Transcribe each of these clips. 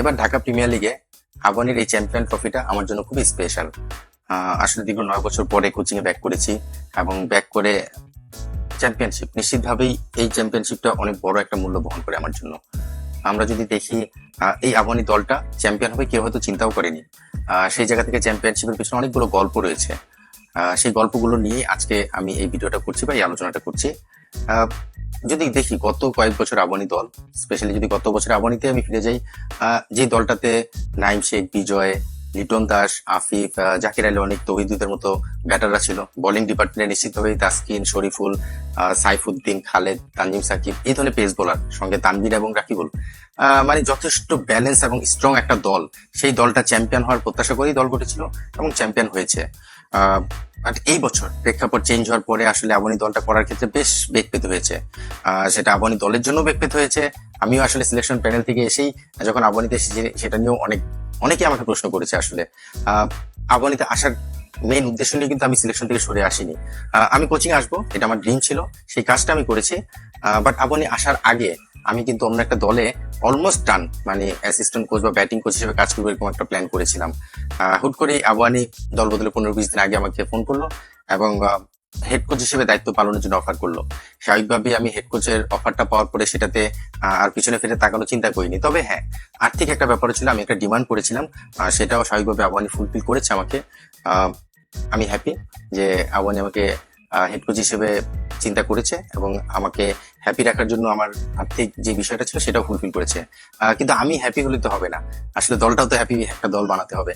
এবার ঢাকা প্রিমিয়ার লিগে আবানির এই চ্যাম্পিয়ন ট্রফিটা আমার জন্য খুবই স্পেশাল আসলে দীর্ঘ নয় বছর পরে কোচিং এ ব্যাক করেছি এবং ব্যাক করে চ্যাম্পিয়নশিপ নিশ্চিতভাবেই এই চ্যাম্পিয়নশিপটা অনেক বড় একটা মূল্য বহন করে আমার জন্য। আমরা যদি দেখি এই আবানি দলটা চ্যাম্পিয়ন হবে কেউ হয়তো চিন্তাও করেনি। সেই জায়গা থেকে চ্যাম্পিয়নশিপের পিছনে অনেকগুলো গল্প রয়েছে। সেই গল্পগুলো নিয়ে আজকে আমি এই ভিডিওটা করছি বা এই আলোচনাটা করছি। যদি দেখি গত কয়েক বছর আবানি দল স্পেশালি যদি গত বছর আবানিতে আমি ফিরে যাই যে দলটাতে নাইম শেখ, বিজয়, লিটন দাস, আফিফ জাকির আলী অনেক তহিদুদের মতো ব্যাটাররা ছিল। বোলিং ডিপার্টমেন্টে নিশ্চিতভাবেই তাসকিন, শরীফুল সাইফুদ্দিন, খালেদ, তানজিম সাকিব, এই ধরনের পেস বোলার সঙ্গে তানবির এবং রাকিবুল। মানে যথেষ্ট ব্যালেন্স এবং স্ট্রং একটা দল। সেই দলটা চ্যাম্পিয়ন হওয়ার প্রত্যাশা করেই দল গঠেছিল এবং চ্যাম্পিয়ন হয়েছে। But এই বছর প্রেক্ষাপট চেঞ্জ হওয়ার পরে আসলে আবনী দলটা করার ক্ষেত্রে বেশ বেগ পেতে হয়েছে সেটা আবনী দলের জন্য বেগ পেতে হয়েছে। আমিও আসলে সিলেকশন প্যানেল থেকে এসেই যখন আবনীতে এসেছি সেটা নিয়েও অনেক, অনেকে আমাকে প্রশ্ন করেছে আসলে। আবনীতে আসার মেইন উদ্দেশ্য নিয়ে কিন্তু আমি সিলেকশন থেকে সরে আসিনি। আমি কোচিং আসব, এটা আমার ড্রিম ছিল, সেই কাজটা আমি করেছি। বাট আবনী আসার আগে আমি কিন্তু অন্য একটা দলে অলমোস্ট ডান মানে অ্যাসিস্ট্যান্ট কোচ বা ব্যাটিং কোচ হিসেবে কাজ করব এরকম একটা প্ল্যান করেছিলাম। হুট করে আবহানি দল বদলে পনেরো বিশ দিন আগে আমাকে ফোন করল এবং হেড কোচ হিসেবে দায়িত্ব পালনের জন্য অফার করল। স্বাভাবিকভাবে আমি হেড কোচের অফারটা পাওয়ার পরে সেটাতে আর পিছনে ফিরে তাকানো চিন্তা করিনি। তবে হ্যাঁ আর্থিক একটা ব্যাপার ছিল, আমি একটা ডিমান্ড করেছিলাম সেটাও স্বাভাবিকভাবে আবহানি ফুলফিল করেছে আমাকে। আমি হ্যাপি যে আবহানি আমাকে হেড কোচ হিসেবে চিন্তা করেছে এবং আমাকে হ্যাপি রাখার জন্য আমার আর্থিক যে বিষয়টা ছিল সেটাও ফুলফিল করেছে। কিন্তু আমি হ্যাপি হলে তো হবে না। আসলে দলটাও তো হ্যাপি একটা দল বানাতে হবে।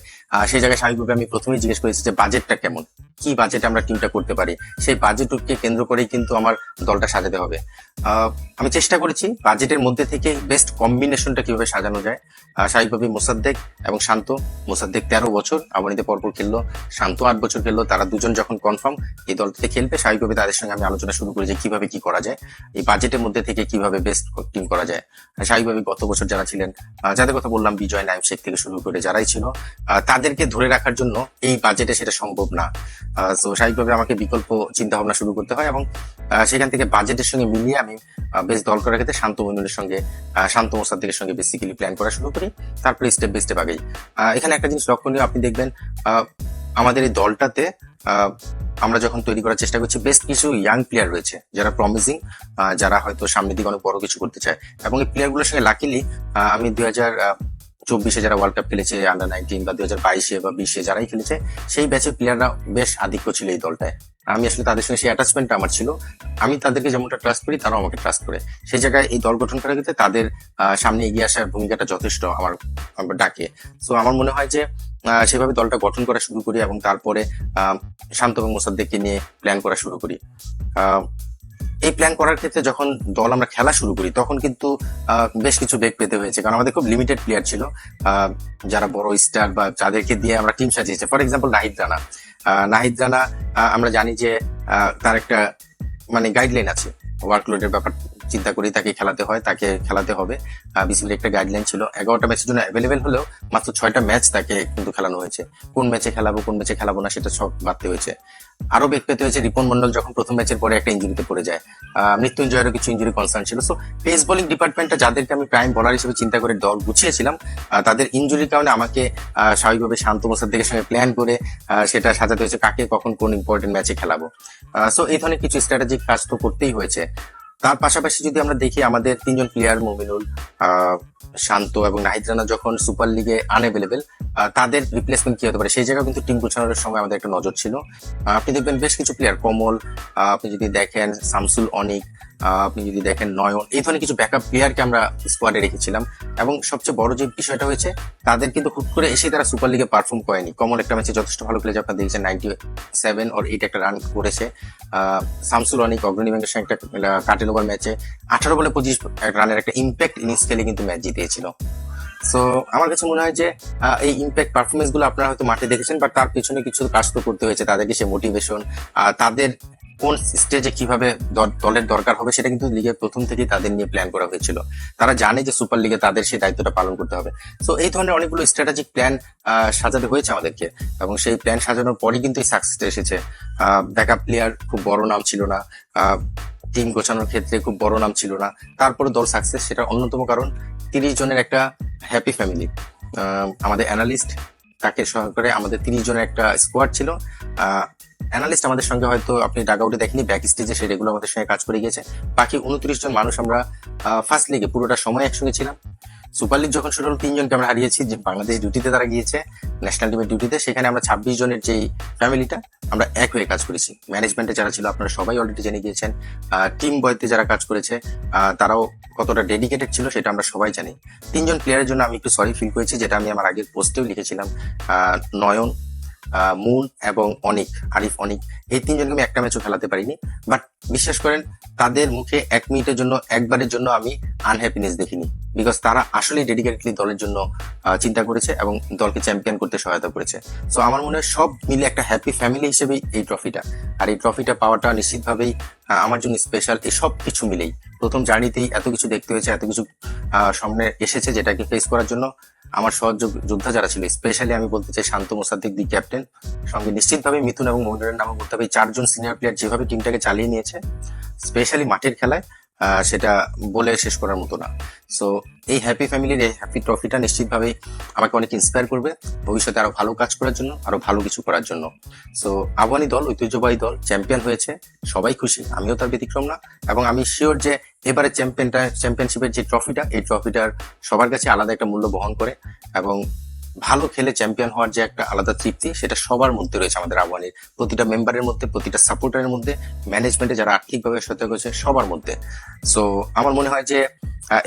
সেই জায়গায় স্বাভাবিকভাবে আমি প্রথমেই জিজ্ঞেস করেছি যে বাজেটটা কেমন? কি বাজেট আমরা টিমটা করতে পারি? সেই বাজেটকে কেন্দ্র করেই কিন্তু আমার দলটা সাজাতে হবে। আমি চেষ্টা করেছি বাজেটের মধ্যে থেকে বেস্ট কম্বিনেশনটা কীভাবে সাজানো যায়। স্বাভাবিকভাবে মোসাদ্দেক এবং শান্ত। মোসাদ্দেক তেরো বছর আবনীতে পরপর খেললো। শান্ত আট বছর খেললো, তারা দুজন যখন কনফার্ম এই দলটিতে খেলবে স্বাভাবিকভাবে তাদের সঙ্গে আমি আলোচনা শুরু করি যে কীভাবে কি করা যায়। এই বাজেটের মধ্যে থেকে কীভাবে বেস্ট টিম করা যায়। স্বাভাবিকভাবে গত বছর যারা ছিলেন যাদের কথা বললাম, বিজয় নাইম শেখ থেকে শুরু করে যারাই ছিল তাদেরকে ধরে রাখার জন্য এই বাজেটে সেটা সম্ভব না। তো স্বাভাবিকভাবে আমাকে বিকল্প চিন্তা ভাবনা শুরু করতে হয় এবং সেখান থেকে বাজেটের সঙ্গে মিলিয়ে আমি বেশ দল করার ক্ষেত্রে শান্ত মন্ডলের সঙ্গে শান্ত মোসাদ্দেকের সঙ্গে বেসিক্যালি প্ল্যান করা শুরু করি। তারপরে স্টেপ বাই স্টেপ আগেই। এখানে একটা জিনিস লক্ষণীয় আপনি দেখবেন আমাদের এই দলটাতে আমরা যখন তৈরি করার চেষ্টা করছি, বেশ কিছু ইয়াং প্লেয়ার রয়েছে যারা প্রমিসিং যারা হয়তো সামনের দিকে অনেক বড় কিছু করতে চায়। এবং এই প্লেয়ারগুলোর সঙ্গে লাকিলি আমি দুই হাজার চব্বিশে যারা ওয়ার্ল্ড কাপ খেলেছে আন্ডার নাইনটিন বা দুই হাজার বাইশে বা বিশে যারাই খেলেছে, সেই ব্যাচের প্লেয়াররা বেশ আধিক্য ছিল এই দলটায়। আমি আসলে তাদের সঙ্গে সেই অ্যাটাচমেন্টটা আমার ছিল। আমি তাদেরকে যেমনটা ট্রাস্ট করি, তারাও আমাকে ট্রাস্ট করে। সেই জায়গায় এই দল গঠন করার ক্ষেত্রে তাদের সামনে এগিয়ে আসার ভূমিকাটা যথেষ্ট আমার ডাকে। সো আমার মনে হয় যে সেভাবে দলটা গঠন করা শুরু করি এবং তারপরে শান্ত এবং মোসাদ্দেককে নিয়ে প্ল্যান করা শুরু করি। এই প্ল্যান করার ক্ষেত্রে যখন দল আমরা খেলা শুরু করি, তখন কিন্তু বেশ কিছু বেগ পেতে হয়েছে। কারণ আমাদের খুব লিমিটেড প্লেয়ার ছিল। যারা বড় স্টার বা যাদেরকে দিয়ে আমরা টিম সাজিয়েছি। For example Nahid Rana. Nahid Rana আমরা জানি যে তার একটা মানে গাইডলাইন আছে। ওয়ার্কলোডের ব্যাপার। চিন্তা করেই তাকে খেলাতে হয়, তাকে খেলাতে হবে। বিসিবির একটা গাইডলাইন ছিল, এগারোটা ম্যাচের জন্য অ্যাভেলেবেল হলেও মাত্র ছয়টা ম্যাচ তাকে কিন্তু খেলানো হয়েছে। কোন ম্যাচে খেলাবো, কোন ম্যাচে খেলাবো না সেটা সব বাড়তে হয়েছে। আরও বেগ পেতে হয়েছে, রিপন মন্ডল যখন প্রথম ম্যাচের পরে একটা ইঞ্জুরিতে পড়ে যায়। মৃত্যুঞ্জয়েরও কিছু ইঞ্জুরি কনসার্ন ছিল। সো পেস বোলিং ডিপার্টমেন্টটা যাদেরকে আমি প্রাইম বলার হিসেবে চিন্তা করে দল গুছিয়েছিলাম তাদের ইঞ্জুরির কারণে আমাকে স্বাভাবিকভাবে শান্ত মোসাদ্দেকের সঙ্গে প্ল্যান করে সেটা সাজাতে হয়েছে কাকে কখন কোন ইম্পর্টেন্ট ম্যাচে খেলাবো। সো এই ধরনের কিছু স্ট্র্যাটেজিক কাজ তো করতেই হয়েছে। তার পাশাপাশি যদি আমরা দেখি আমাদের তিনজন প্লেয়ার মমিনুল শান্ত এবং নাহিদ রানা যখন সুপার লিগে আনএভেলেবেল তাদের রিপ্লেসমেন্ট কি হতে পারে? সেই জায়গা কিন্তু টিম গোছানোর সময় আমাদের একটা নজর ছিল। আপনি দেখবেন বেশ কিছু প্লেয়ার কমল আপনি যদি দেখেন শামসুল অনিক আপনি যদি দেখেন নয়ন, এই ধরনের কিছু ব্যাকআপ প্লেয়ারকে আমরা স্কোয়াডে রেখেছিলাম। এবং সবচেয়ে বড় যে বিষয়টা হয়েছে, তাদের কিন্তু হুট করে এসে তারা সুপার লিগে পারফর্ম করেনি। কমল একটা ম্যাচে যথেষ্ট ভালো খেলেছে, আপনার দেখেছেন নাইনটি সেভেন ওর এইট একটা রান করেছে। শামসুল অনিক, অগ্রণী ব্যাংকের সঙ্গে একটা কাটেল ওভার ম্যাচে আঠারো বলে পঁচিশ রানের একটা ইম্প্যাক্ট ইনিংস খেলে কিন্তু ম্যাচ জিতিয়েছিল। সো আমার কাছে মনে হয় যে এই ইম্প্যাক্ট পারফরমেন্সগুলো আপনারা হয়তো মাঠে দেখেছেন বাট তার পিছনে কিছু কাজ তো করতে হয়েছে। তাদেরকে সে মোটিভেশন তাদের কোন স্টেজে কীভাবে দলের দরকার হবে সেটা কিন্তু লিগের প্রথম থেকেই তাদের নিয়ে প্ল্যান করা হয়েছিল। তারা জানে যে সুপার লিগে তাদের সেই দায়িত্বটা পালন করতে হবে। সো এই ধরনের অনেকগুলো স্ট্র্যাটেজিক প্ল্যান সাজাতে হয়েছে আমাদেরকে। এবং সেই প্ল্যান সাজানোর পরই কিন্তু এই সাকসেসটা এসেছে। ব্যাকআপ প্লেয়ার খুব বড় নাম ছিল না। টিম গোছানোর ক্ষেত্রে খুব বড় নাম ছিল না। তারপরে দল সাকসেস সেটা অন্যতম কারণ তিরিশ জনের একটা হ্যাপি ফ্যামিলি আমাদের অ্যানালিস্ট তাকে সহকারে আমাদের তিরিশ জনের একটা স্কোয়াড ছিল। অ্যানালিস্ট আমাদের সঙ্গে হয়তো আপনি ডাগ আউটে দেখেনি ব্যাক স্টেজে সে রেগুলো আমাদের সঙ্গে কাজ করে গিয়েছে। বাকি উনত্রিশ জন মানুষ আমরা ফার্স্ট লিগে পুরোটা সময় একসঙ্গে ছিলাম। সুপার লিগ যখন শুরু হলো, তিনজনকে আমরা হারিয়েছি, যে বাংলাদেশ ডিউটিতে তারা গিয়েছে ন্যাশনাল টিমের ডিউটিতে সেখানে আমরা ছাব্বিশ জনের যেই ফ্যামিলিটা আমরা এক হয়ে কাজ করেছি। ম্যানেজমেন্টে যারা ছিল, আপনারা সবাই অলরেডি জেনে গিয়েছেন টিম বয়তে যারা কাজ করেছে তারাও কতটা ডেডিকেটেড ছিল সেটা আমরা সবাই জানি। তিনজন প্লেয়ারের জন্য আমি একটু সরি ফিল করেছি, যেটা আমি আমার আগের পোস্টেও লিখেছিলাম নয়ন মুন এবং অনিক, আরিফ, অনিক। এই তিনজনকে আমি একটা ম্যাচও খেলাতে পারিনি বাট বিশ্বাস করেন, তাদের মুখে এক মিনিটের জন্য, একবারের জন্য আমি আনহ্যাপিনেস দেখিনি। বিকজ তারা আসলে ডেডিকেটলি দলের জন্য চিন্তা করেছে এবং দলকে চ্যাম্পিয়ন করতে সহায়তা করেছে। সো আমার মনে হয় সব মিলে একটা হ্যাপি ফ্যামিলি হিসেবেই এই ট্রফিটা আর এই ট্রফিটা পাওয়াটা নিশ্চিতভাবেই আমার জন্য স্পেশাল এই সব কিছু মিলেই। প্রথম জার্নিতেই এত কিছু দেখতে হয়েছে, এত কিছু সামনে এসেছে যেটাকে ফেস করার জন্য। আমার সহযোগ যোদ্ধা যারা ছিল স্পেশালি আমি বলতে চাই শান্ত মোসাদ্দিক দি ক্যাপ্টেন সঙ্গে নিশ্চিতভাবে মিথুন এবং মন্দিরের নামে বলতে হবে চারজন সিনিয়র প্লেয়ার যেভাবে টিমটাকে চালিয়ে নিয়েছে স্পেশালি মাঠের খেলায় সেটা বলে শেষ করার মতো না। সো এই হ্যাপি ফ্যামিলির এই হ্যাপি ট্রফিটা নিশ্চিতভাবে আমাকে অনেক ইন্সপায়ার করবে ভবিষ্যতে আরও ভালো কাজ করার জন্য, আরও ভালো কিছু করার জন্য। সো আফগানি দল, ঐতিহ্যবাহী দল চ্যাম্পিয়ন হয়েছে, সবাই খুশি, আমিও তার ব্যতিক্রম না। এবং আমি শিওর যে এবারে চ্যাম্পিয়নটা চ্যাম্পিয়নশিপের যে ট্রফিটা এই ট্রফিটার সবার কাছে আলাদা একটা মূল্য বহন করে এবং ভালো খেলে চ্যাম্পিয়ন হওয়ার যে একটা আলাদা তৃপ্তি, সেটা সবার মধ্যে রয়েছে আমাদের আহ্বানের প্রতিটা মেম্বারের মধ্যে, প্রতিটা সাপোর্টারের মধ্যে ম্যানেজমেন্টে যারা আর্থিকভাবে সহায়তা করেছে সবার মধ্যে। সো আমার মনে হয় যে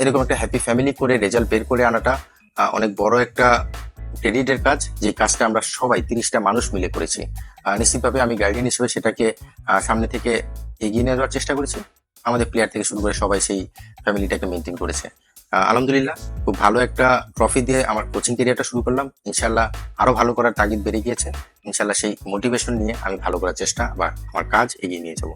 এরকম একটা হ্যাপি ফ্যামিলি করে রেজাল্ট বের করে আনাটা অনেক বড় একটা ক্রেডিটের কাজ। যে কাজটা আমরা সবাই, তিরিশটা মানুষ মিলে করেছি। নিশ্চিতভাবে আমি গার্ডিয়ান হিসেবে সেটাকে সামনে থেকে এগিয়ে নিয়ে যাওয়ার চেষ্টা করেছি। আমাদের প্লেয়ার থেকে শুরু করে সবাই সেই ফ্যামিলিটাকে মেনটেন করেছে। আলহামদুলিল্লাহ, খুব ভালো একটা ট্রফি দিয়ে আমার কোচিং ক্যারিয়ারটা শুরু করলাম। ইনশাল্লাহ আরও ভালো করার তাগিদ বেড়ে গিয়েছে। ইনশাল্লাহ সেই মোটিভেশন নিয়ে আমি ভালো করার চেষ্টা বা আমার কাজ এগিয়ে নিয়ে যাব।